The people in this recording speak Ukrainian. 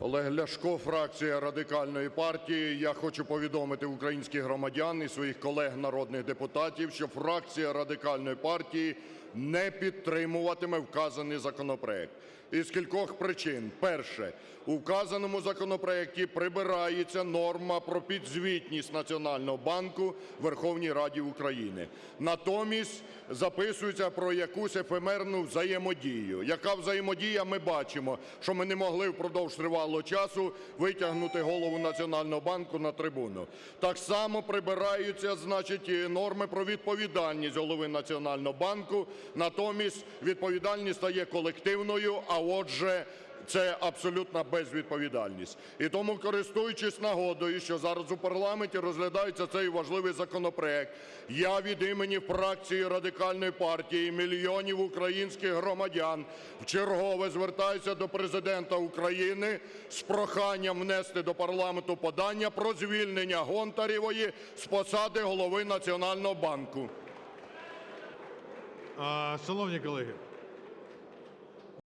Олег Ляшко, фракція Радикальної партії. Я хочу повідомити українських громадян і своїх колег народних депутатів, що фракція Радикальної партії не підтримуватиме вказаний законопроект. Із кількох причин. Перше. У вказаному законопроекті прибирається норма про підзвітність Національного банку Верховній Раді України. Натомість записується про якусь ефемерну взаємодію. Яка взаємодія? Ми бачимо, що ми не могли впродовж тривалого часу витягнути голову Національного банку на трибуну. Так само прибираються, значить, норми про відповідальність голови Національного банку. Натомість відповідальність стає колективною, а отже, це абсолютна безвідповідальність. І тому, користуючись нагодою, що зараз у парламенті розглядається цей важливий законопроект, я від імені фракції Радикальної партії мільйонів українських громадян вчергове звертаюся до Президента України з проханням внести до парламенту подання про звільнення Гонтаревої з посади голови Національного банку. Шановні колеги,